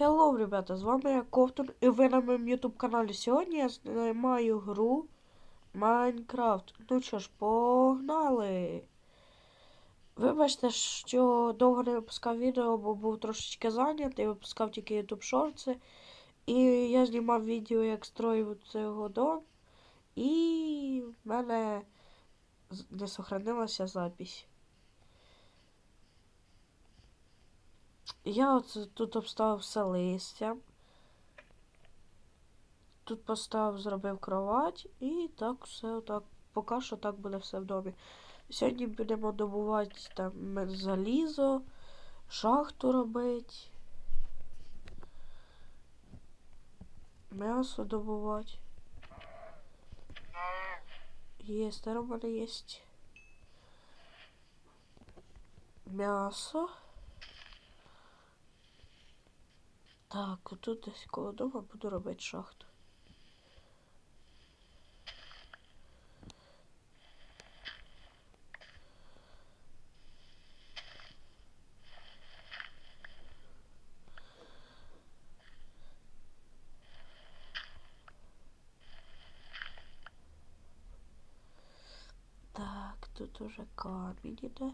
Hello, ребята, з вами я Ковтун і ви на моєму YouTube каналі. Сьогодні я знімаю гру Майнкрафт. Ну що ж, погнали! Вибачте, що довго не випускав відео, бо був трошечки зайнятий, випускав тільки YouTube шорти. І я знімав відео, як строїв цього дом. І в мене не сохранилася запись. Я от тут обставив все листям. Тут поставив, зробив кровать і так все отак. Поки що так буде все в домі. Сьогодні будемо добувати там залізо, шахту робити. М'ясо добувати. Є, у мене є м'ясо. Так, тут десь коло дома буду робити шахту. Так, тут уже камінь іде.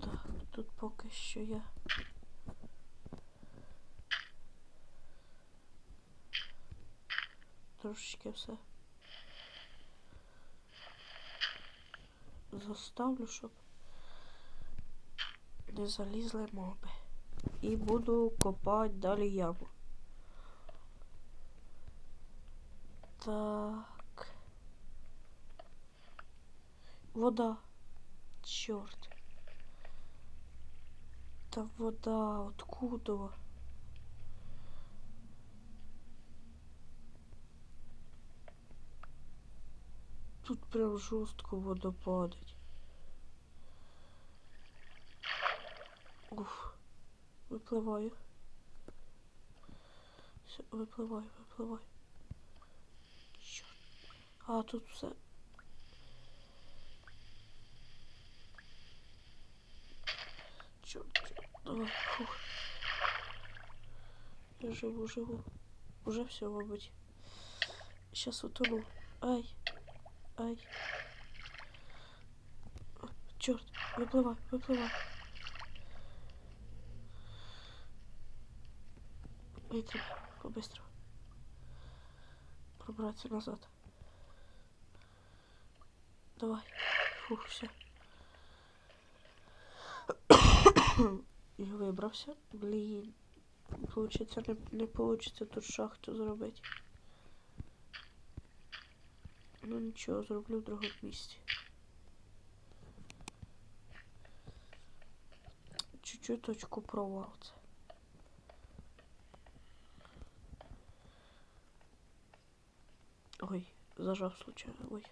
Так, тут поки що я. Трошечки все. Заставлю, щоб не залізли моби. І буду копати далі яму. Так. Вода. Чорт. Та вода, откуда? Тут прям жорстко вода падать. Уф. Випливаю. Все, випливаю, випливаю. Чорт. А, тут все. Давай, фух. Я живу, живу. Уже все, мабуть. Сейчас утону. Ай. Ай. Черт, выплывай, выплывай. Эй, треба побыстро. Пробраться назад. Давай. Фух, все. Я вибрався. Блін. Получиться, не, не получиться тут шахту зробити. Ну нічого, зроблю в другому місці. Чуть-чуть точку провал це. Ой, зажав случайно. Ой.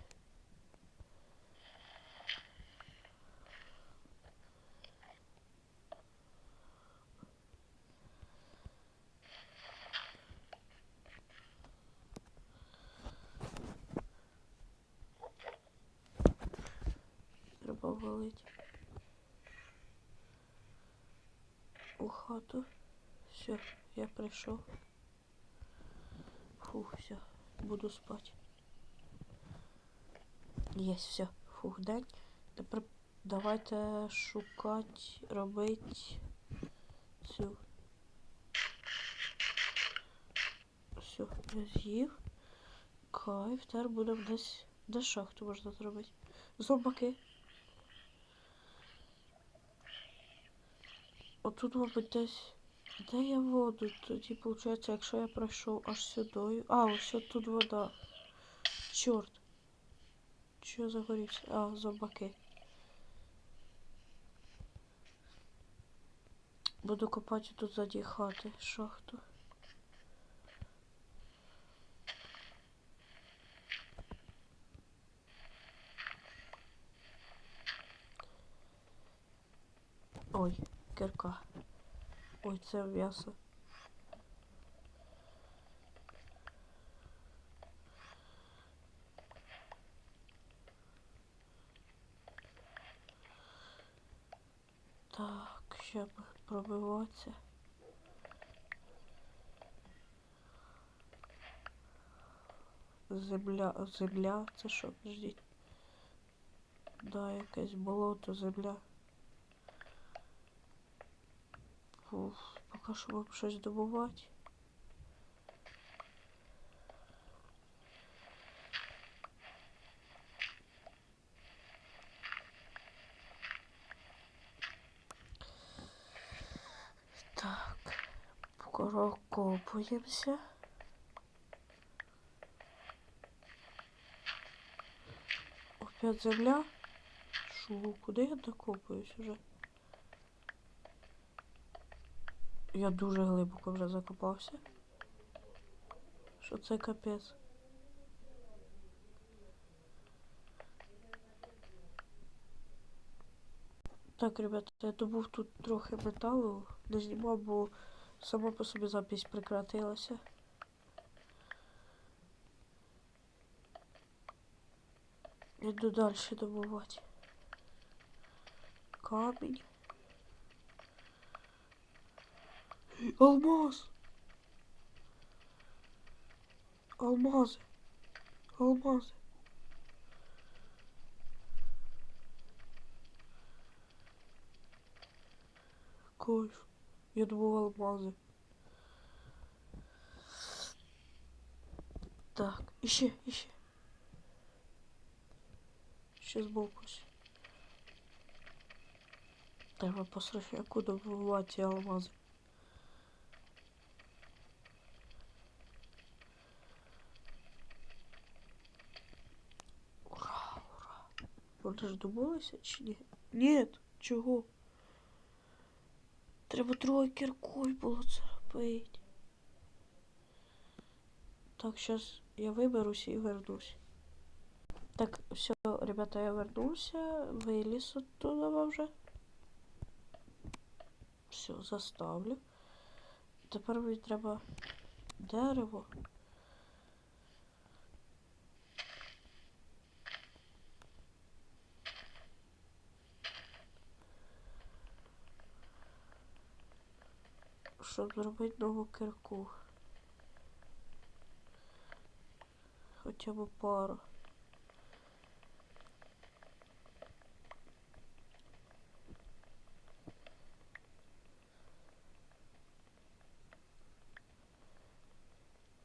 Треба валить. У хату. Все, я прийшов. Фух, все, буду спати. Єсть, все. Фух, день. Тепер давайте шукати, робити цю. Все, я з'їв. Кайф, тепер будемо десь. Де шахту можна зробити? Зомбаки. Отут, мабуть, десь. Де я воду? Тоді, виходить, якщо я пройшов аж сюди. А, ось тут вода. Чорт. Що загорівся? А, зомбаки. Буду копати тут ззаді хати шахту. Ой, Кирка. Ой, це м'ясо. Так, ще пробиватися. Земля, земля, це що, подождіть? Да, якесь болото, земля. Поки що вам щось добувати. Так, прокопуємося. Опять земля. Шо, куди я докопуюсь уже? Я дуже глибоко вже закопався. Що це капець? Так, ребята, я добув тут трохи металу, не знімав, бо сама по собі запись прекратилася. Іду далі добувати. Камінь. Алмаз! Алмази! Алмази! Кайф. Я добув алмази. Так, іще. Ще збоку. ось. Треба по срофяку добувати ці алмази. Добулися чи ні? Ні, чого? Треба троє кіркою було це робити. Так, сейчас я виберусь і вернусь. Так, все, ребята, я вернувся, виліз оттуда вже. Все, заставлю. Тепер мені треба дерево. Щоб зробити нову кирку. Хоча б пару.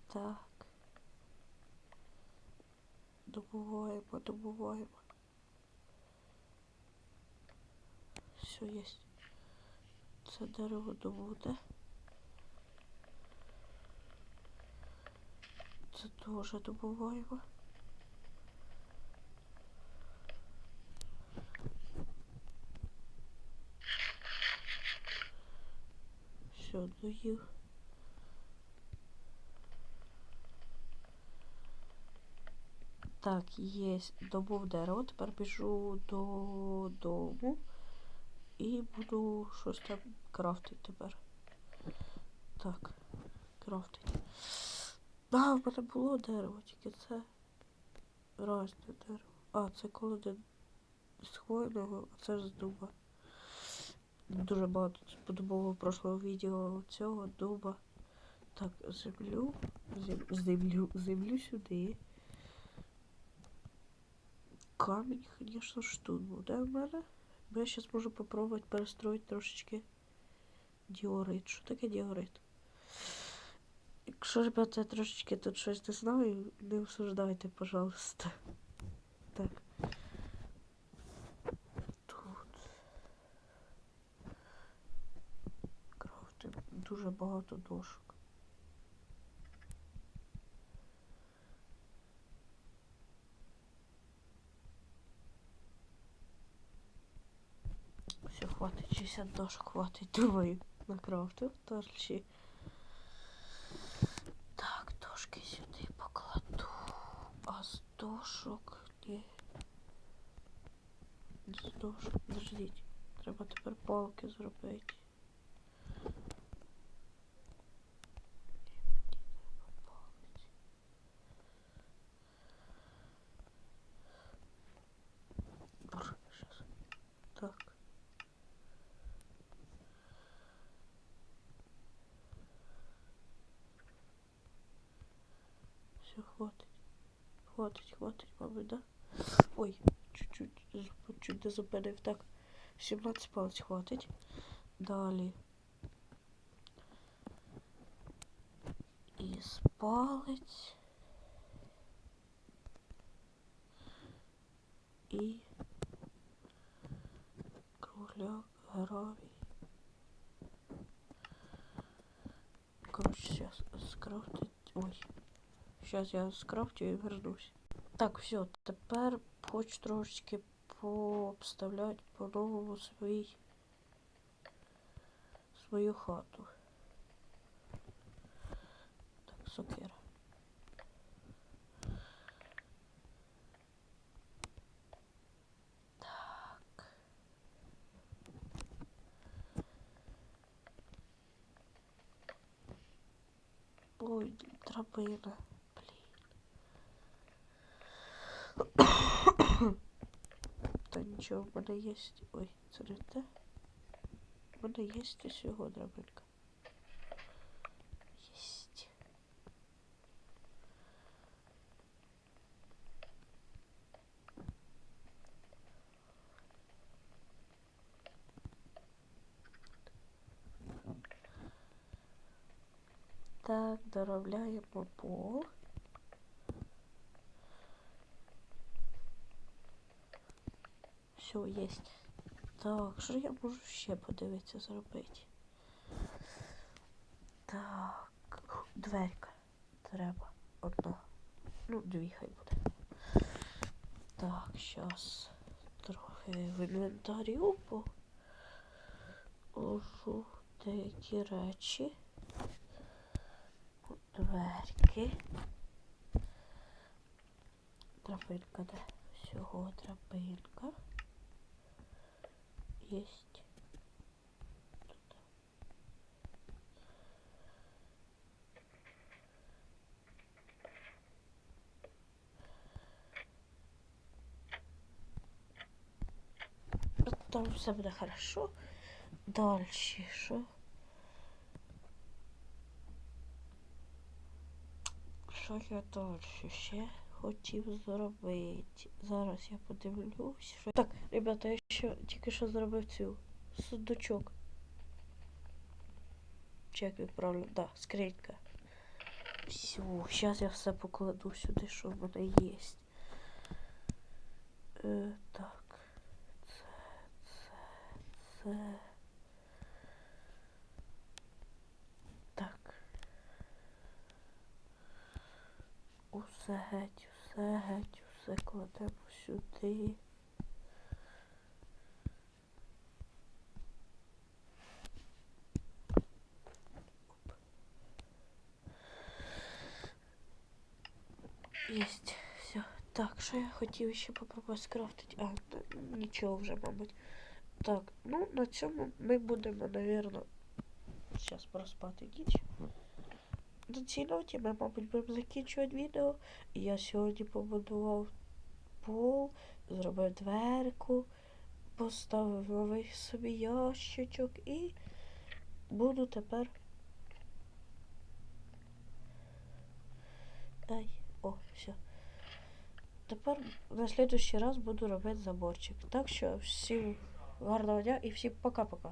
Так. Добуваємо, добуваємо. Все є. Це дерево добуде. Це теж добуваємо. Все, доїв. Так, є. Добув дерево. Тепер біжу додому і буду щось там крафтити тепер. Так, крафтити. А, в мене було дерево, тільки це разне дерево. А, це колоди з хвойного, а це з дуба. Дуже багато сподобало прошлого відео цього дуба. Так, землю, зем, землю, землю сюди. Камінь, звісно ж, тут буде в мене. Бо я зараз можу попробувати перестроїти трошечки діорит. Що таке діорит? Якщо, ребята, я трошечки тут щось не знаю, не осуждайте, пожалуйста. Так. Тут. Крафти. Дуже багато дошок. Все, хватить, 60 дошок хватить, думаю, на крафту. Дальше. дошок. Ні. З дошок. Подождіть. Треба тепер палки зробити. все хватит. Хватить, хватить, мабуть, да? Ой, чуть-чуть, чуть. Так, 17 палець хватить. Далі. І палець. І кругляк, гравій. Короче, сейчас скрафтить. Ой. Сейчас я скрафтю і вернусь. Так, все, тепер хочу трошечки пообставляти по-новому свій свою хату. Так, сокира. Так. Ой, драбина. Блін. Та нічого, в мене є. Ой, це не те. В мене є ось його драбинка. Так, доробляємо пол. Все, есть. Так, що я можу ще подивитися зробити? Так, дверка треба. Одна. Ну, дві хай буде. Так, щас трохи в інвентарі по ложу деякі речі. Дверки. Драбинка, де? Всього драбинка. Есть. Тут. Там все буде хорошо. Дальше що? Що я далі ще хотів зробити? Зараз я подивлюсь. Що... Так, ребята, я ще тільки що зробив цю сундучок. Чи як відправлю? Да, скринька. Все, зараз я все покладу сюди, що в мене є. Е, так. Це, це, це. Так. Усе геть, усе геть, усе кладемо сюди. Єсть, все. Так, що я хотів ще попробувати скрафтити? А, нічого вже, мабуть. Так, ну на цьому ми будемо, напевно, зараз проспати ніч. На цій ноті ми, мабуть, будемо закінчувати відео. Я сьогодні побудував пол, зробив дверку, поставив новий собі ящичок і буду тепер. Ай, о, все. Тепер на следующий раз буду робити заборчик. Так що всім гарного дня і всім пока-пока.